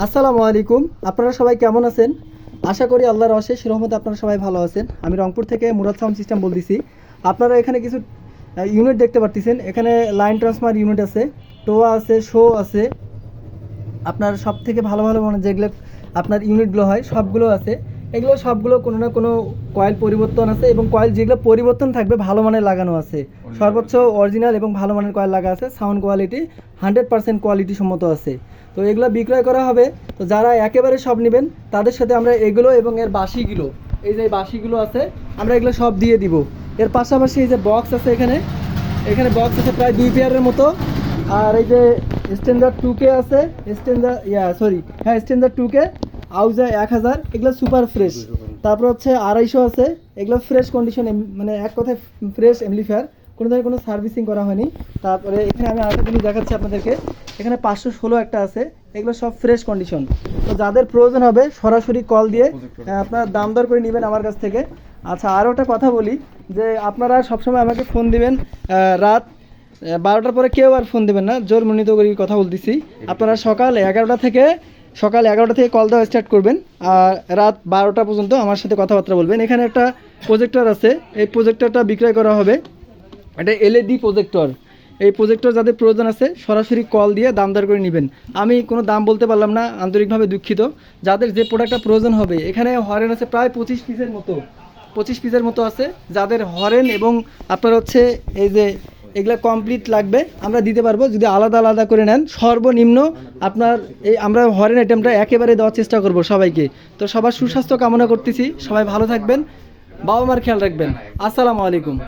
আসসালামু আলাইকুম। আপনারা সবাই কেমন আছেন? আশা করি আল্লাহর অশেষ রহমতে আপনারা সবাই ভালো আছেন। আমি রংপুর থেকে মুরাদ সাউন্ড সিস্টেম বলতেছি। আপনারা এখানে কিছু ইউনিট দেখতে পারতেছেন। এখানে লাইন ট্রান্সফার ইউনিট আছে টোয়া আছে শো আছে। আপনার সব থেকে ভালো ভালো মানে যেগুলো আপনার ইউনিটগুলো হয়, সবগুলো আছে। এগুলো সবগুলো কোনো না কোনো কয়েল পরিবর্তন আছে এবং কয়েল যেগুলো পরিবর্তন থাকবে ভালো মানের লাগানো আছে। সর্বোচ্চ অরিজিনাল এবং ভালো মানের কয়েল লাগা আছে sound quality hundred percent quality সম্মত আছে। তো এগুলো বিক্রয় করা হবে। তো যারা একেবারে সব নেবেন তাদের সাথে আমরা এগুলো এবং এর বাসিগুলো এই যে বাসিগুলো আছে আমরা এগুলো সব দিয়ে দিব। এর পাশাপাশি এই যে বক্স আছে এখানে এখানে বক্স আছে প্রায় দুই পেয়ারের মতো। আর এই যে স্ট্যান্ডার্ড টু কে আছে স্ট্যান্ডার্ড ইয়া সরি হ্যাঁ স্ট্যান্ডার্ড টু কে আউজা এক হাজার এগুলো সুপার ফ্রেশ তারপর হচ্ছে আড়াইশো আছে এগুলো ফ্রেশ কন্ডিশন মানে এক কথায় ফ্রেশ এমলিফায়ার কোনো ধরনের কোনো সার্ভিসিং করা হয়নি। তারপরে এখানে আমি আরেকটা জিনিস দেখাচ্ছি আপনাদেরকে। এখানে পাঁচশো ষোলো একটা আছে এগুলো সব ফ্রেশ কন্ডিশন তো যাদের প্রয়োজন হবে সরাসরি কল দিয়ে আপনারা দাম দর করে নেবেন আমার কাছ থেকে। আচ্ছা আরও একটা কথা বলি যে আপনারা সবসময় আমাকে ফোন দিবেন রাত বারোটার পরে কেউ আর ফোন দেবেন না। জোর মনিত করে কথা বলতেছি। আপনারা সকাল এগারোটা থেকে সকাল এগারোটা থেকে কল দেওয়া স্টার্ট করবেন আর রাত বারোটা পর্যন্ত আমার সাথে কথাবার্তা বলবেন। এখানে একটা প্রজেক্টর আছে। এই প্রজেক্টরটা বিক্রয় করা হবে। এটা এলইডি প্রজেক্টর এই প্রজেক্টর যাদের প্রয়োজন আছে, সরাসরি কল দিয়ে দাম দর করে নেবেন। আমি কোনো দাম বলতে পারলাম না, আন্তরিকভাবে দুঃখিত। যাদের যে প্রোডাক্টটা প্রয়োজন হবে, এখানে হরেন আছে প্রায় পঁচিশ পিসের মতো। পঁচিশ পিসের মতো আছে। যাদের হরেন এবং আপনার হচ্ছে এই যে এগুলা কমপ্লিট লাগবে। আমরা দিতে পারব, যদি আলাদা আলাদা করে নেন। সর্বনিম্ন আপনার এই আমরা হরেন আইটেমটা একেবারে দেওয়ার চেষ্টা করব সবাইকে। তো সবার সুস্বাস্থ্য কামনা করতেছি। সবাই ভালো থাকবেন। বাবা মার খেয়াল রাখবেন। আসসালামু আলাইকুম।